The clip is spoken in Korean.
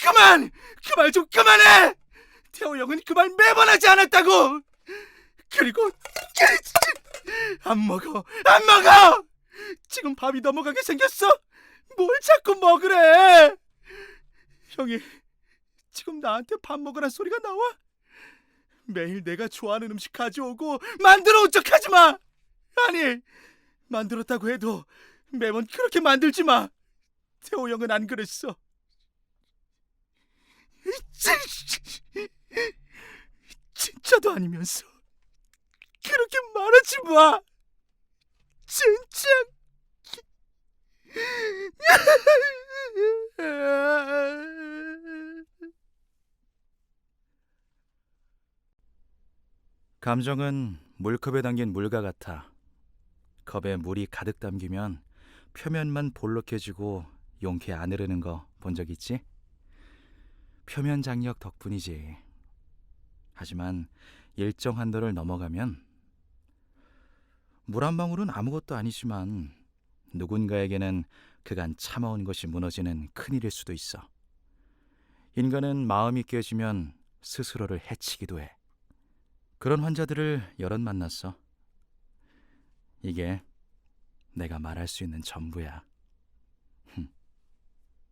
그만! 그 말 좀 그만해! 태호 형은 그 말 매번 하지 않았다고! 그리고 안 먹어! 안 먹어! 지금 밥이 넘어가게 생겼어? 뭘 자꾸 먹으래! 형이 지금 나한테 밥 먹으란 소리가 나와? 매일 내가 좋아하는 음식 가져오고 만들어 온 척하지 마! 아니 만들었다고 해도 매번 그렇게 만들지 마! 태호 형은 안 그랬어. 진짜도 아니면서 그렇게 말하지 마. 진짜. 감정은 물컵에 담긴 물과 같아. 컵에 물이 가득 담기면 표면만 볼록해지고 용케 안 흐르는 거 본 적 있지? 표면 장력 덕분이지. 하지만 일정 한도를 넘어가면 물 한 방울은 아무것도 아니지만 누군가에게는 그간 참아온 것이 무너지는 큰일일 수도 있어. 인간은 마음이 깨지면 스스로를 해치기도 해. 그런 환자들을 여럿 만났어. 이게 내가 말할 수 있는 전부야.